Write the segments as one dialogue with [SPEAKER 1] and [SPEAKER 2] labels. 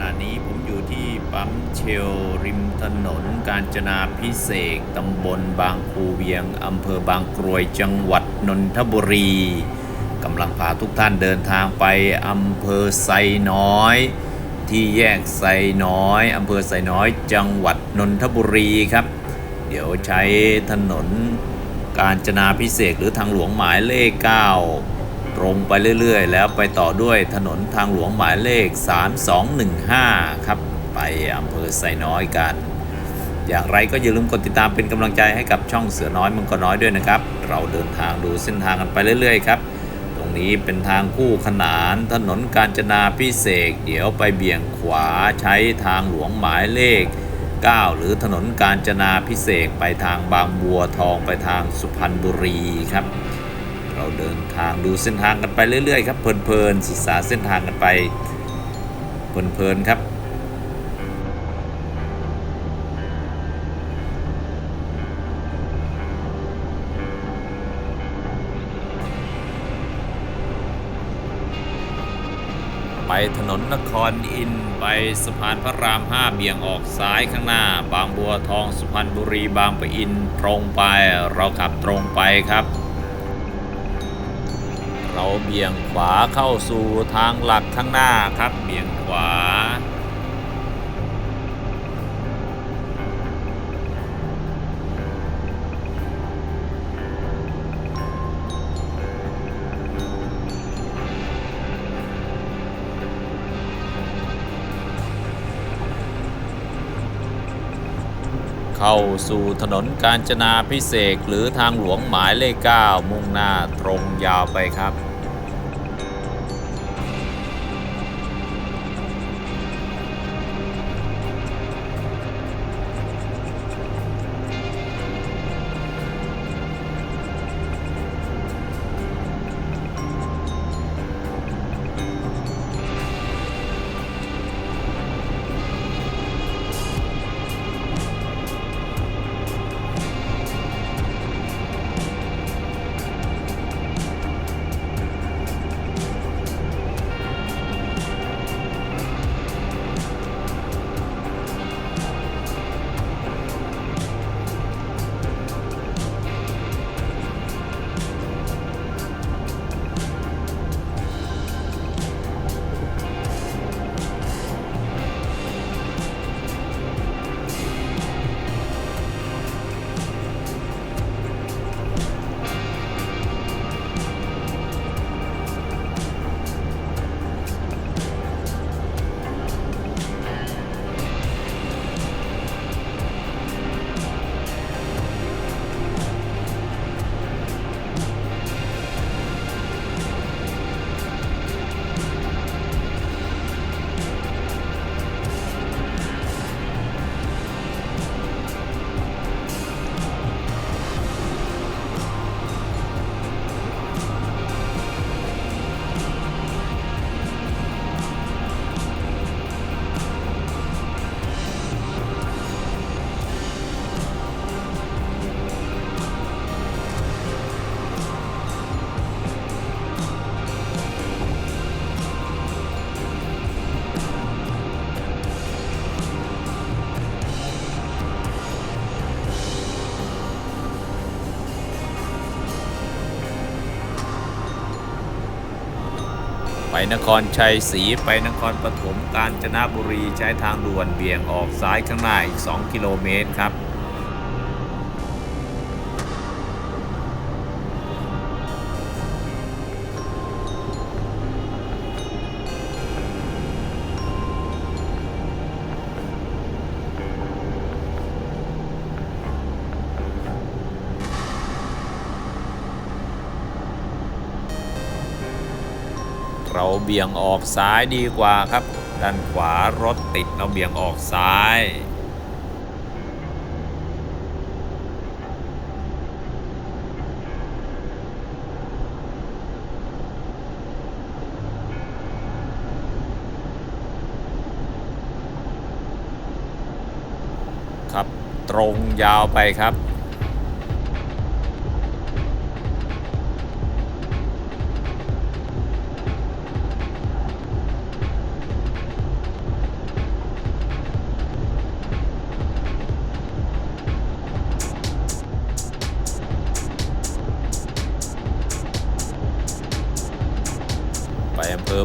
[SPEAKER 1] ขณะนี้ผมอยู่ที่ปั๊มเชลริมถนนกาญจนาพิเศษตำบลบางคูเวียงอำเภอบางกรวยจังหวัดนนทบุรีกำลังพาทุกท่านเดินทางไปอำเภอไซน้อย ที่แยกไซน้อยอำเภอไซน้อยจังหวัดนนทบุรีครับ เดี๋ยวใช้ถนนกาญจนาพิเศษหรือทางหลวงหมายเลข9 ตรงไปเรื่อยๆ แล้วไปต่อด้วยถนนทางหลวงหมายเลข 3215 ครับ ไปอำเภอไซน้อยกัน อย่างไรก็อย่าลืมกดติดตามเป็นกำลังใจให้กับช่องเสือน้อยมังกรน้อยด้วยนะครับ เราเดินทางดูเส้นทางกันไปเรื่อย ๆ ครับ ตรงนี้เป็นทางคู่ขนานถนนกาญจนาพิเศษเดี๋ยวไปเบี่ยงขวาใช้ทางหลวงหมายเลข 9 หรือถนนกาญจนาพิเศษไปทางบางบัวทองไปทางสุพรรณบุรีครับ เราเดินทางดูเส้นทางกันไปเรื่อยๆครับเพลินๆศึกษาเส้นทางกันไปเพลินๆครับไปถนนนครอินไปสะพานพระราม5เบี่ยงออกซ้ายข้างหน้า บางบัวทองสุพรรณบุรีบางปะอินตรงไป เราขับตรงไปครับ เราเบี่ยงขวาเข้าสู่ทางหลักข้างหน้าครับ เบี่ยงขวา เข้าสู่ถนนกาญจนาพิเศษหรือทางหลวงหมายเลข 9 มุ่งหน้าตรงยาวไปครับ นครชัยศรีไปนครปฐมกาญจนบุรีใช้ทางด่วนเบี่ยงออกซ้ายข้างหน้าอีก 2 กิโลเมตรครับ เราเบี่ยงออกซ้ายดีกว่าครับ ด้านขวารถติดเราเบี่ยงออกซ้ายครับ ตรงยาวไปครับ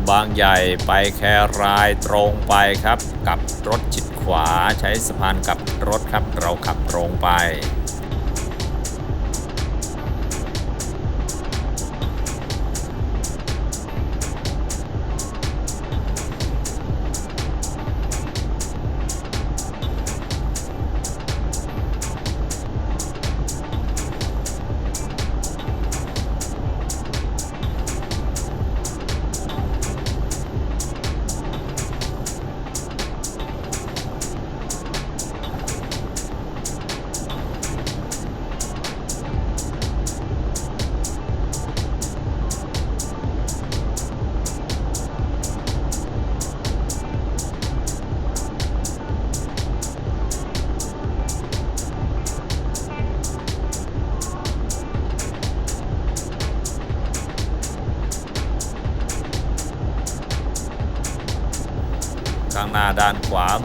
[SPEAKER 1] บางใหญ่ไปแครายตรงไปครับ กับรถจิตขวาใช้สะพานกับรถครับ เราขับตรงไป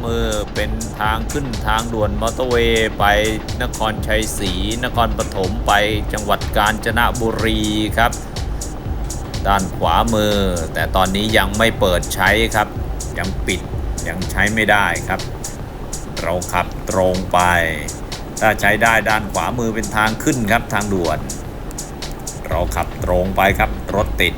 [SPEAKER 1] มือเป็นทางขึ้นทางด่วนมอเตอร์เวย์ไปนครชัยศรีนครปฐมไปจังหวัดกาญจนบุรีครับ ด้านขวามือ แต่ตอนนี้ยังไม่เปิดใช้ครับ ยังปิดยังใช้ไม่ได้ครับ เราขับตรงไป ถ้าใช้ได้ด้านขวามือเป็นทางขึ้นครับทางด่วน เราขับตรงไปครับรถติด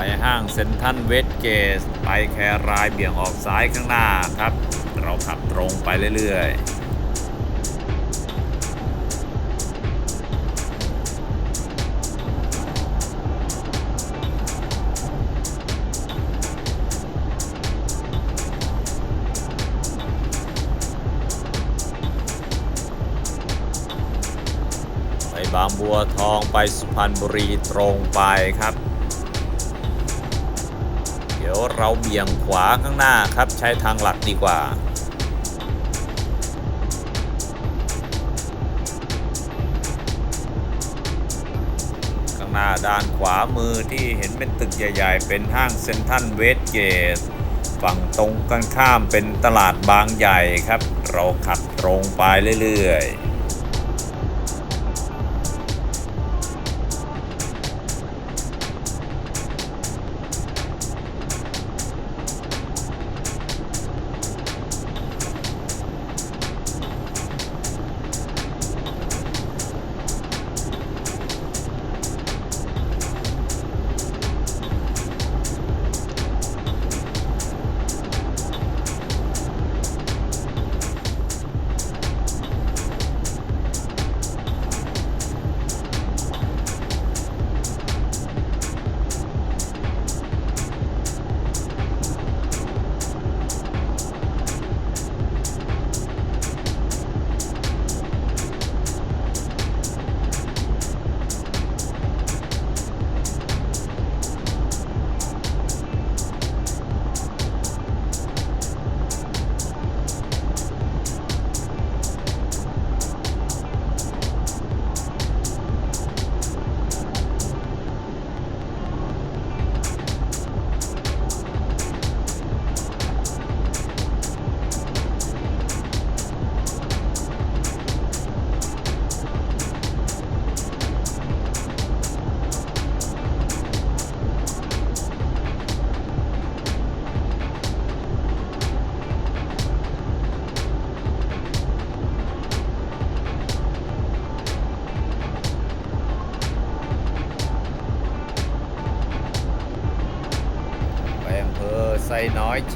[SPEAKER 1] ไปห้างเซ็นทรัลเวสเกตไปแครายเบี่ยงออกซ้ายข้างหน้าครับ เราขับตรงไปเรื่อยๆไปบางบัวทองไปสุพรรณบุรีตรงไปครับ ดี๋ยวเราเบี่ยงขวาข้างหน้าครับใช้ทางหลักดีกว่าข้างหน้าด้านขวามือที่เห็นเป็นตึกใหญ่ๆ เป็นห้างเซ็นทรัลเวสเกต ฝั่งตรงกันข้ามเป็นตลาดบางใหญ่ครับ เราขับตรงไปเรื่อยๆ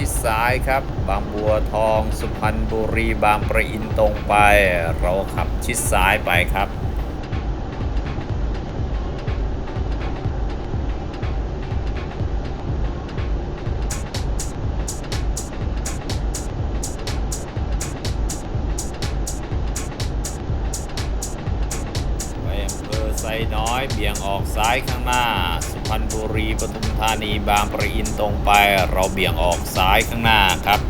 [SPEAKER 1] ชิดซ้ายครับ บางบัวทอง สุพรรณบุรี บางประอินตรงไป เราขับชิดซ้ายไปครับ รีปทุมธานีบางประอินตรงไป เราเบี่ยงออกซ้ายข้างหน้าครับ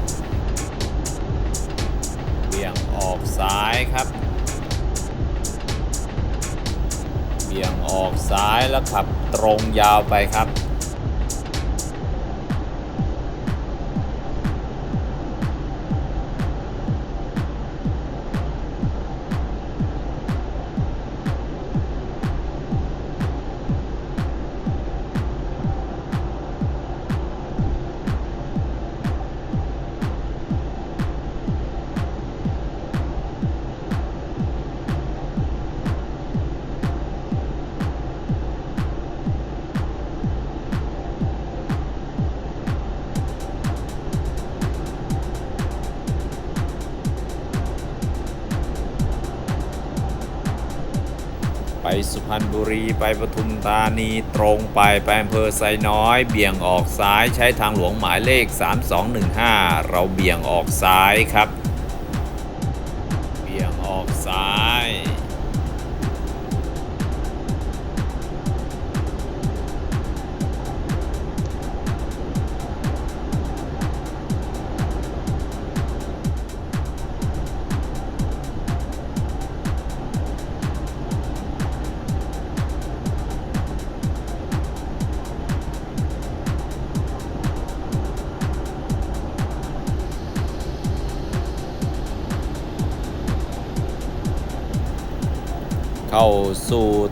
[SPEAKER 1] เบี่ยงออกซ้ายครับ เบี่ยงออกซ้ายแล้วขับตรงยาวไปครับ สุพรรณบุรีไปปทุมธานีตรงไปไปอำเภอไซน้อย เบี่ยงออกซ้ายใช้ทางหลวงหมายเลข 3215 เราเบี่ยงออกซ้ายครับ เบี่ยงออกซ้าย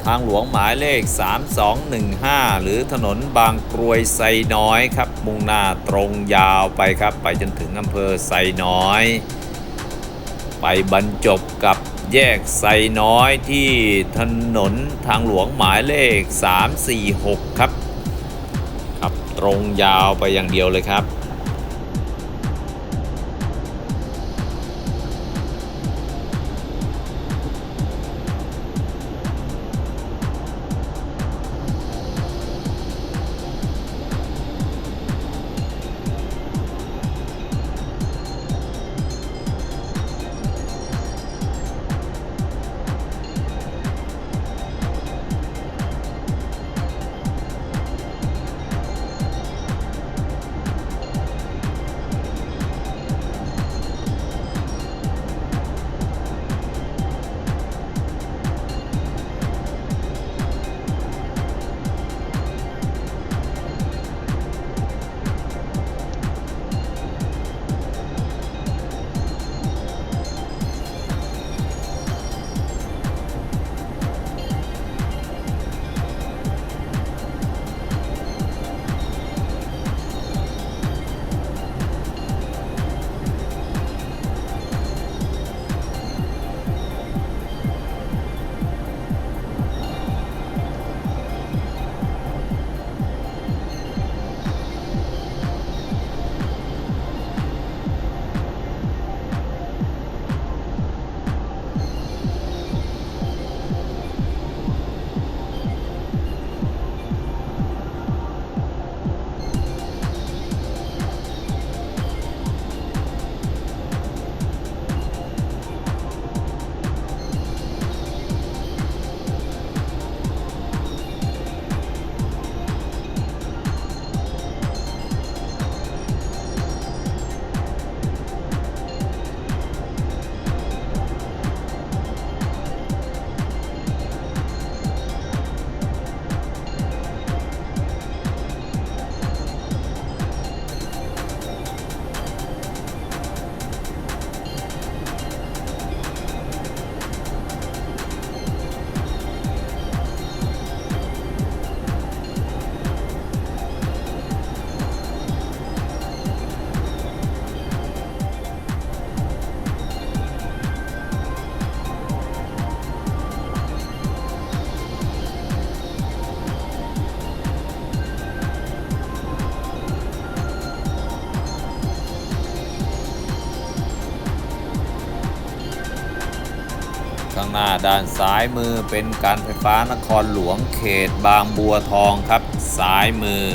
[SPEAKER 1] ทางหลวงหมายเลข 3215 หรือถนนบางกรวยไซน้อยครับ มุ่งหน้าตรงยาวไปครับ ไปจนถึงอำเภอไซน้อย ไปบรรจบกับแยกไซน้อยที่ถนนทางหลวงหมายเลข 346 ครับ ขับตรงยาวไปอย่างเดียวเลยครับ ข้างหน้าด้านซ้ายมือเป็นการไฟฟ้านครหลวงเขตบางบัวทองครับ ซ้ายมือ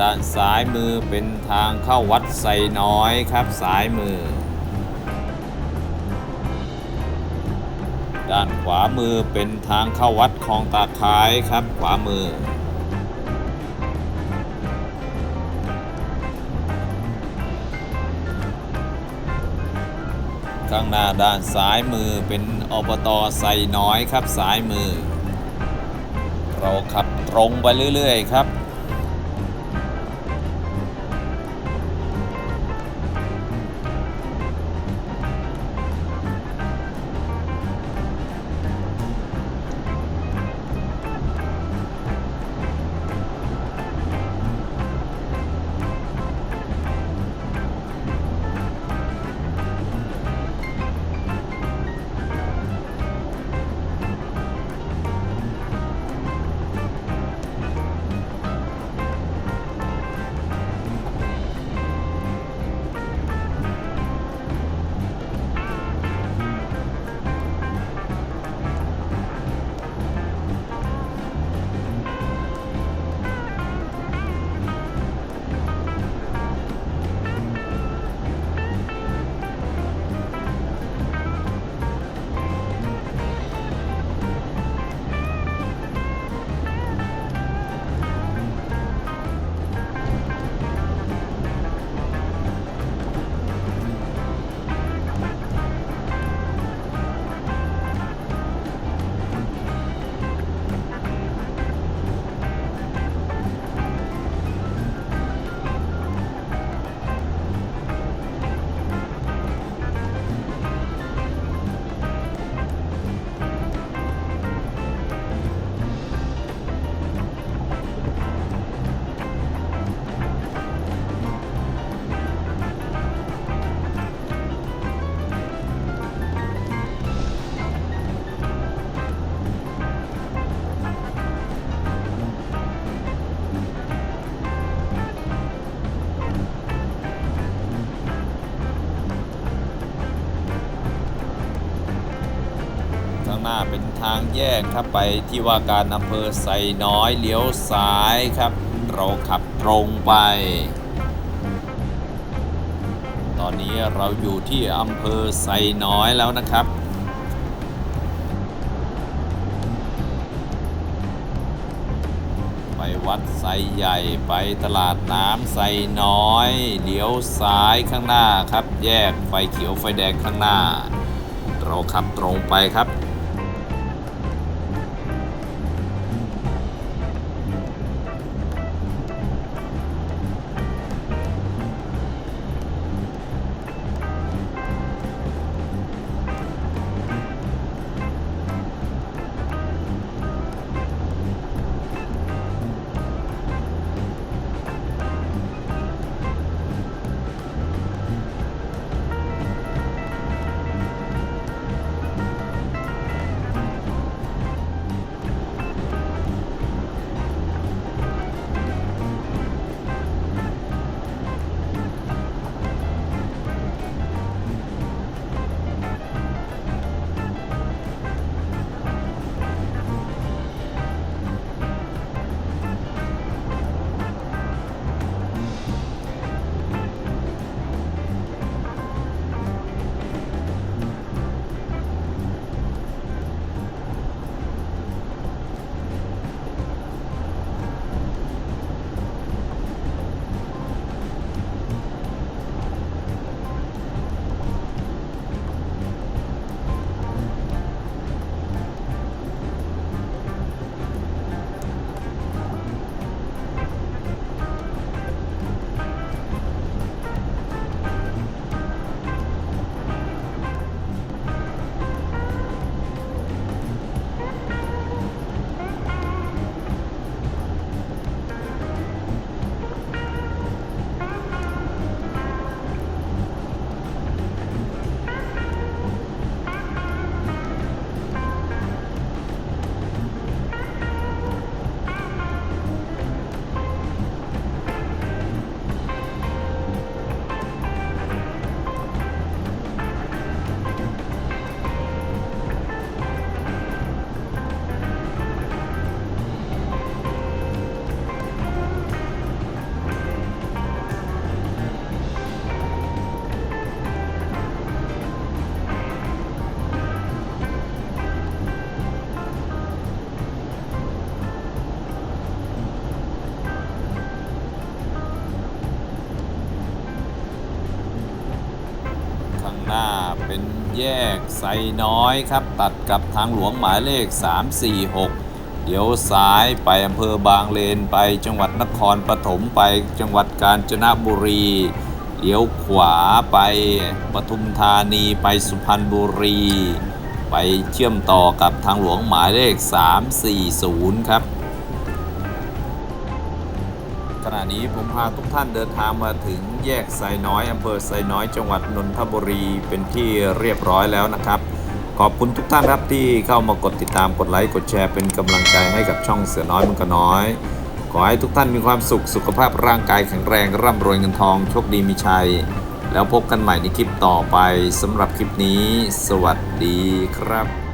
[SPEAKER 1] ด้านซ้ายมือเป็นทางเข้าวัดไซน้อยครับซ้ายมือ ด้านขวามือเป็นทางเข้าวัดคลองตาคายครับขวามือ ข้างหน้าด้านซ้ายมือเป็นอบตไซน้อยครับซ้ายมือ เราขับตรงไปเรื่อยๆครับ แยกครับไปที่ว่าการอำเภอไซน้อยเลี้ยวซ้ายครับ เราขับตรงไป ตอนนี้เราอยู่ที่อำเภอไซน้อยแล้วนะครับไปวัดไซใหญ่ไปตลาดน้ำไซน้อยเลี้ยวซ้ายข้างหน้าครับ แยกไฟเขียวไฟแดงข้างหน้า เราขับตรงไปครับ ซน้อยครับ ตัดกับทางหลวงหมายเลข 346 เดี๋ยวซ้ายไปอำเภอบางเลนไปจังหวัดนครปฐมไปจังหวัดกาญจนบุรีเลี้ยวขวาไปปทุมธานีไปสุพรรณบุรี ไปเชื่อมต่อกับทางหลวงหมายเลข 340 ครับ นี้ผมพาทุกท่านเดินทางมาถึงแยกไซน้อยอำเภอไซน้อยจังหวัดนนทบุรีเป็นที่เรียบร้อยแล้วนะครับ ขอบคุณทุกท่านครับที่เข้ามากดติดตามกดไลค์กดแชร์เป็นกำลังใจให้กับช่องเสือน้อยมันก็น้อย ขอให้ทุกท่านมีความสุขสุขภาพร่างกายแข็งแรงร่ำรวยเงินทองโชคดีมีชัย แล้วพบกันใหม่ในคลิปต่อไปสำหรับคลิปนี้ สวัสดีครับ